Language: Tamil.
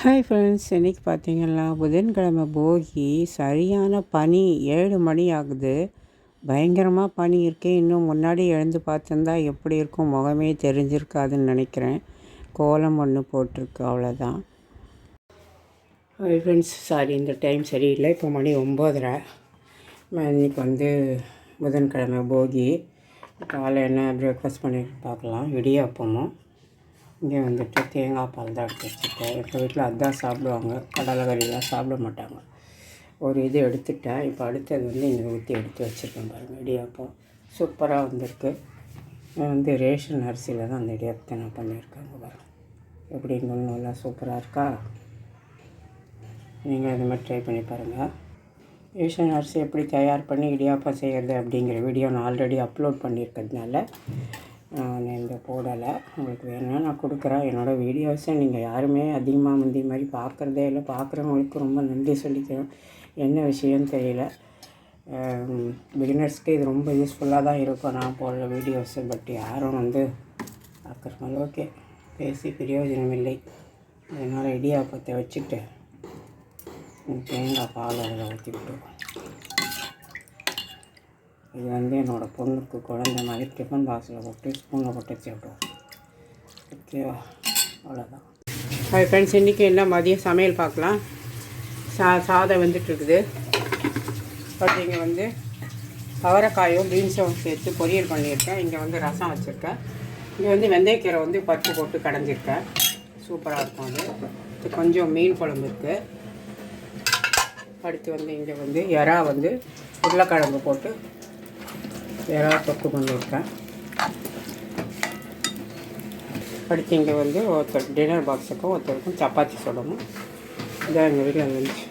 ஹாய் ஃப்ரெண்ட்ஸ் இன்றைக்கி பார்த்தீங்கன்னா புதன்கிழமை போகி சரியான பனி ஏழு மணி ஆகுது. பயங்கரமாக பனி இருக்கே இன்னும் முன்னாடி எழுந்து பார்த்துருந்தா எப்படி இருக்கும் முகமே தெரிஞ்சிருக்காதுன்னு நினைக்கிறேன். கோலம் ஒன்று போட்டிருக்கு அவ்வளோதான் ஹாய் ஃப்ரெண்ட்ஸ் சாரி இந்த டைம் சரியில்லை இப்போ மணி ஒம்போதரை. இன்னைக்கு வந்து புதன்கிழமை போகி காலை என்ன பிரேக்ஃபாஸ்ட் பண்ணி பார்க்கலாம் இடியாப்பமும் இங்கே வந்துட்டு தேங்காய் பால் தான் எடுத்து வச்சுட்டேன் எங்கள் வீட்டில் அதான் சாப்பிடுவாங்க. கடலை கறிலாம் சாப்பிட மாட்டாங்க. ஒரு இது எடுத்துட்டேன். இப்போ அடுத்தது வந்து இங்கே ஊற்றி எடுத்து வச்சுருக்கேன் பாருங்கள் இடியாப்பம். சூப்பராக வந்திருக்கு. நான் வந்து ரேஷன் அரிசியில் தான் அந்த இடியாப்பத்தை நான் பண்ணியிருக்காங்க பாருங்கள் எப்படி இன்னும் நல்லா சூப்பராக இருக்கா? நீங்கள் இது மாதிரி ட்ரை பண்ணி பாருங்கள் ரேஷன் அரிசி எப்படி தயார் பண்ணி இடியாப்பம் செய்கிறது அப்படிங்கிற வீடியோ நான் ஆல்ரெடி அப்லோட் பண்ணியிருக்கிறதுனால நான் இந்த போடலை. உங்களுக்கு வேணும்னா நான் கொடுக்குறேன். என்னோடய வீடியோஸை நீங்கள் யாருமே அதிகமாக முந்தி மாதிரி பார்க்குறதே இல்லை. பார்க்குறவங்களுக்கு ரொம்ப நன்றி சொல்லிக்கிறேன். என்ன விஷயம்னு தெரியல. பிகினர்ஸ்க்கு இது ரொம்ப யூஸ்ஃபுல்லாக தான் இருக்கும். நான் போடுற வீடியோஸு பட் யாரும் வந்து பார்க்குறவங்க ஓகே. பேசி பிரயோஜனம் இல்லை. அதனால் இடியாப்பத்தை வச்சுட்டு தேங்காய் பால் அதில் ஊற்றி விட்டுருவோம் இது வந்து என்னோடய பொண்ணுக்கு குழந்த மாதிரி டிஃபன் பாக்ஸில் போட்டு ஸ்பூனில் போட்டு சாப்பிடுவோம் ஓகேவா அவ்வளோதான் ஹாய் ஃப்ரெண்ட்ஸ் இன்றைக்கி என்ன மதியம் சமையல் பார்க்கலாம். சா சாதம் வந்துட்டுருக்குது. பட் இங்கே வந்து அவரைக்காயும் பீன்ஸும் சேர்த்து பொரியல் பண்ணியிருக்கேன். இங்கே வந்து ரசம் வச்சுருக்கேன். இங்கே வந்து வெந்தயக்கீரை வந்து பருப்பு போட்டு கடைஞ்சிருக்கேன். சூப்பராக இருக்கும் அது. இது கொஞ்சம் மீன் குழம்பு இருக்குது அடுத்து வந்து இங்கே வந்து எறா வந்து உருளைக்கிழங்கு போட்டு எறா தொக்கு பண்ணியிருக்கேன் அடுத்து இங்கே வந்து ஒருத்தர் டின்னர் பாக்ஸுக்கும் ஒருத்தருக்கும் சப்பாத்தி சொல்லணும் இதான் எங்கள் வீட்டில் இருந்துச்சு